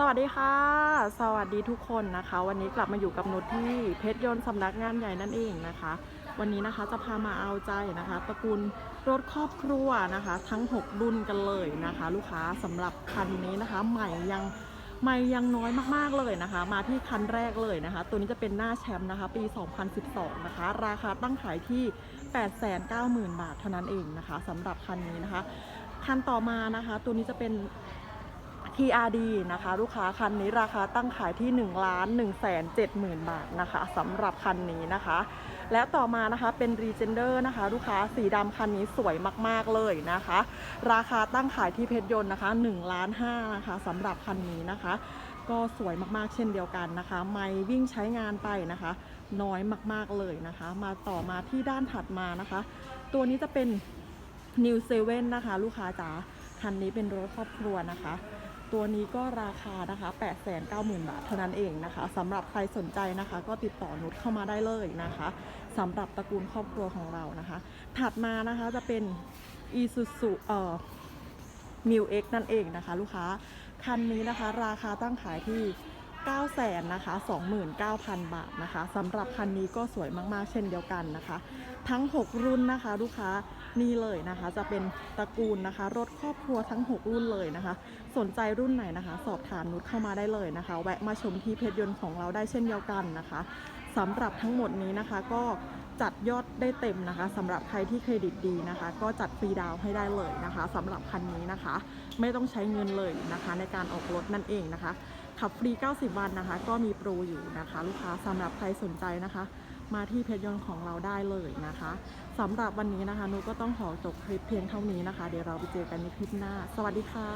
สวัสดีค่ะ สวัสดีทุกคนนะคะ วันนี้กลับมาอยู่กับนุชที่เพชรยนต์สำนักงานใหญ่นั่นเองนะคะ วันนี้นะคะจะพามาเอาใจนะคะตระกูลรถครอบครัวนะคะ ทั้ง 6 รุ่นกันเลยนะคะ ลูกค้าสำหรับคันนี้นะคะ ใหม่ยังใหม่ยังน้อยมากๆเลยนะคะ มาที่คันแรกเลยนะคะ ตัวนี้จะเป็นหน้าแชมป์นะคะ ปี 2012 นะคะ ราคาตั้งขายที่ 890,000 บาทเท่านั้นเองนะคะสำหรับคันนี้นะคะคันต่อมานะคะ ตัวนี้จะเป็น TRD นะคะ ลูกค้าคันนี้ราคาตั้งขายที่ 1 ล้าน1แสน7หมื่นบาทนะคะสำหรับคันนี้นะคะ และต่อมานะคะเป็น r e g e n d e r นะคะ ลูกค้าสีดำคันนี้สวยมากๆเลยนะคะ ราคาตั้งขายที่เพชรยนต์นะคะ1ล้าน5นะคะสำหรับคันนี้นะคะ ก็สวยมากๆเช่นเดียวกันนะคะ ไม่วิ่งใช้งานไปนะคะ น้อยมากๆเลยนะคะ มาต่อมาที่ด้านถัดมานะคะ ตัวนี้จะเป็น New 7นะคะ ลูกค้าจ๋าคันนี้เป็นรถครอบครัวนะคะ ตัวนี้ก็ราคานะคะ 890,000 บาทเท่านั้นเองนะคะสำหรับใครสนใจนะคะ ก็ติดต่อนุชเข้ามาได้เลยนะคะสำหรับตระกูลครอบครัวของเรานะคะ ถัดมานะคะจะเป็น Isuzu เอ่อ m i l X นั่นเองนะคะ ลูกค้า คันนี้นะคะ ราคาตั้งขายที่ 9 0 0แสนนะคะ 29,000 บาทนะคะสำหรับคันนี้ก็สวยมากๆ เช่นเดียวกันนะคะ ทั้ง 6 รุ่นนะคะลูกค้านี่เลยนะคะ จะเป็นตระกูลนะคะ รถครอบครัวทั้ง 6 รุ่นเลยนะคะ สนใจรุ่นไหนนะคะ สอบถามนุชเข้ามาได้เลยนะคะ แวะมาชมที่เพจยนต์ของเราได้เช่นเดียวกันนะคะสำหรับทั้งหมดนี้นะคะก็จัดยอดได้เต็มนะคะสำหรับใครที่เครดิตดีนะคะ ก็จัดฟรีดาวน์ให้ได้เลยนะคะสำหรับคันนี้นะคะ ไม่ต้องใช้เงินเลยนะคะ ในการออกรถนั่นเองนะคะ ขับฟรี 90 วันนะคะ ก็มีโปรอยู่นะคะ ลูกค้าสำหรับใครสนใจนะคะ มาที่เพจยนต์ของเราได้เลยนะคะสำหรับวันนี้นะคะนุก็ต้องขอจบคลิปเพียงเท่านี้นะคะ เดี๋ยวเราไปเจอกันในคลิปหน้า สวัสดีค่ะ